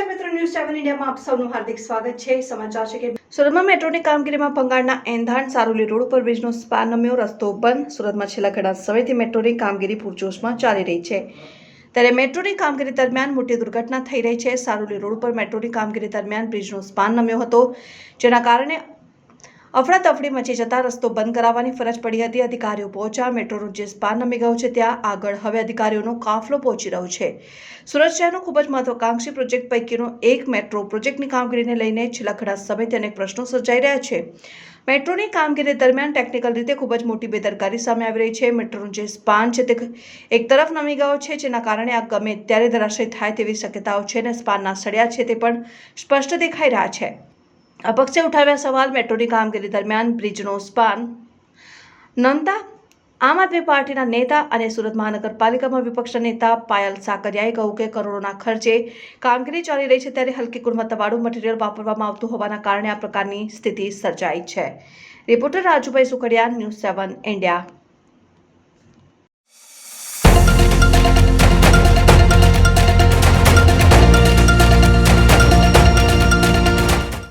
ઇન્ડિયામાં આપ સૌનું હાર્દિક સ્વાગત છે. સમાચાર છે કે સુરતમાં મેટ્રોની કામગીરીમાં ભંગાણના એંધાણ, સારોલી રોડ ઉપર બ્રિજનો સ્પાન નમ્યો, રસ્તો બંધ. સુરતમાં છેલ્લા ઘણા સમયથી મેટ્રોની કામગીરી પૂરજોશમાં ચાલી રહી છે. ત્યારે મેટ્રોની કામગીરી દરમિયાન મોટી દુર્ઘટના થઈ રહી છે. સારોલી રોડ ઉપર મેટ્રોની કામગીરી દરમિયાન બ્રિજનો સ્પાન નમ્યો હતો, જેના કારણે અફડાતફડી મચી જતા રસ્તો બંધ કરાવવાની ફરજ પડી હતી, અધિકારીઓ પહોંચ્યા. મેટ્રોનું જે સ્પાન નમી ગયું છે, ત્યાં આગળ હવે અધિકારીઓનો કાફલો પહોંચી રહ્યો છે. સુરત શહેરનો ખૂબ જ મહત્વાકાંક્ષી પ્રોજેક્ટ પૈકીનો એક મેટ્રો પ્રોજેક્ટની કામગીરીને લઈને છેલ્લા ઘણા સમયથી અનેક પ્રશ્નો સર્જાઈ રહ્યા છે. મેટ્રોની કામગીરી દરમિયાન ટેકનિકલ રીતે ખૂબ જ મોટી બેદરકારી સામે આવી રહી છે. મેટ્રોનું જે સ્પાન છે, તે એક તરફ નમી ગયો છે, જેના કારણે આ ગમે ત્યારે ધરાશય થાય તેવી શક્યતાઓ છે અને સ્પાનના સળિયા છે, તે પણ સ્પષ્ટ દેખાઈ રહ્યા છે. અપક્ષે ઉઠાવ્યા સવાલ મેટ્રોની કામગીરી દરમિયાન બ્રિજનો સ્પાન નંદા આમ આદમી પાર્ટીના નેતા અને સુરત મહાનગરપાલિકામાં વિપક્ષના નેતા પાયલ સાકરિયાએ કહ્યું કે કરોડોના ખર્ચે કામગીરી ચાલી રહી છે ત્યારે હલકી ગુણવત્તાવાળું મટીરીયલ વાપરવામાં આવતું હોવાના કારણે આ પ્રકારની સ્થિતિ સર્જાઈ છે reporter Rajubhai Sukhadiya news seven India